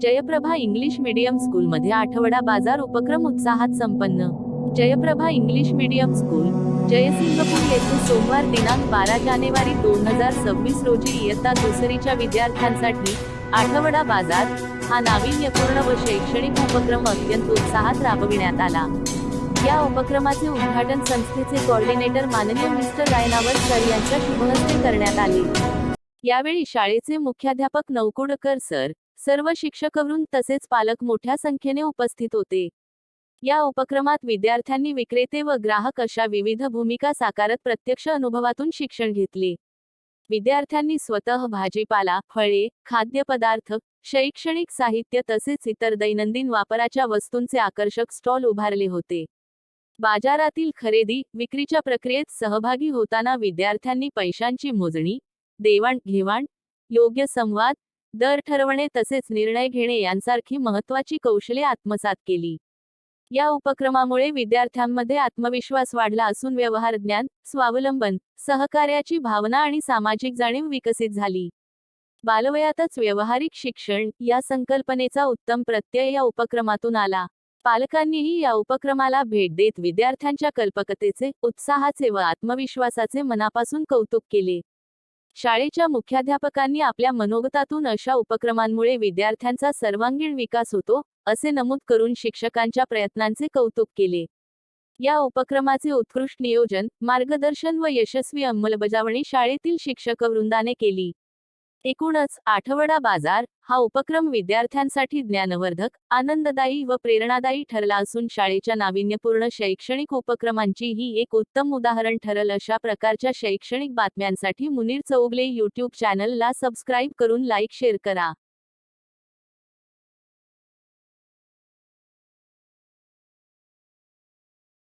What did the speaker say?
Jayaprabha English medium स्कूलमध्ये आठवडा बाजार उपक्रम उत्साहात संपन्न. Jayprabha English medium school Jaysingpur येथे सोमवार दिनांक बारा जानेवारी दोन हजार सव्वीस रोजी इयत्ता दुसरीच्या विद्यार्थ्यांसाठी आठवडा बाजार हा नाविन्यपूर्ण व शैक्षणिक उपक्रम अत्यंत उत्साहात राबविण्यात आला. या उपक्रमाचे उद्घाटन संस्थेचे कोऑर्डिनेटर माननीय मिस्टर रायनावर सर यांच्या शुभहस्ते करण्यात आले. यावेळी शाळेचे मुख्याध्यापक नवकुडकर सर सर्व शिक्षकवरून तसेच पालक मोठ्या संख्येने उपस्थित होते. या उपक्रमात विद्यार्थ्यांनी विक्रेते व ग्राहक अशा विविध भूमिका साकारत प्रत्यक्ष अनुभवातून शिक्षण घेतले. विद्यार्थ्यांनी स्वतः भाजीपाला फळे खाद्यपदार्थ शैक्षणिक साहित्य तसेच इतर दैनंदिन वापराच्या वस्तूंचे आकर्षक स्टॉल उभारले होते. बाजारातील खरेदी विक्रीच्या प्रक्रियेत सहभागी होताना विद्यार्थ्यांनी पैशांची मोजणी देवाण-घेवाण योग्य संवाद दर ठरवणे तसेच निर्णय घेणे यांसारखी महत्वाची कौशल्ये आत्मसात केली. या उपक्रमामुळे विद्यार्थ्यांमध्ये आत्मविश्वास वाढला असून व्यवहार ज्ञान स्वावलंबन सहकार्याची भावना आणि सामाजिक जाणीव विकसित झाली. बालवयातच व्यावहारिक शिक्षण या संकल्पनेचा उत्तम प्रत्यय या उपक्रमातून आला. पालकांनीही या उपक्रमाला भेट देत विद्यार्थ्यांच्या कल्पकतेचे उत्साहाचे व आत्मविश्वासाचे मनापासून कौतुक केले. शाळेच्या मुख्याध्यापकांनी आपल्या मनोगतातून अशा उपक्रमांमुळे विद्यार्थ्यांचा सर्वांगीण विकास होतो असे नमूद करून शिक्षकांच्या प्रयत्नांचे कौतुक केले. या उपक्रमाचे उत्कृष्ट नियोजन मार्गदर्शन व यशस्वी अंमलबजावणी शाळेतील शिक्षकवृंदाने केली. एकूणच आठवडा बाजार हा उपक्रम विद्यार्थ्यांसाठी ज्ञानवर्धक आनंददायी व प्रेरणादायी ठरला असून शाळेच्या नाविन्यपूर्ण शैक्षणिक उपक्रमांची ही एक उत्तम उदाहरण ठरल अशा प्रकारच्या शैक्षणिक बातम्यांसाठी मुनीर चौगले यूट्यूब चॅनलला सबस्क्राईब करून लाईक शेअर करा.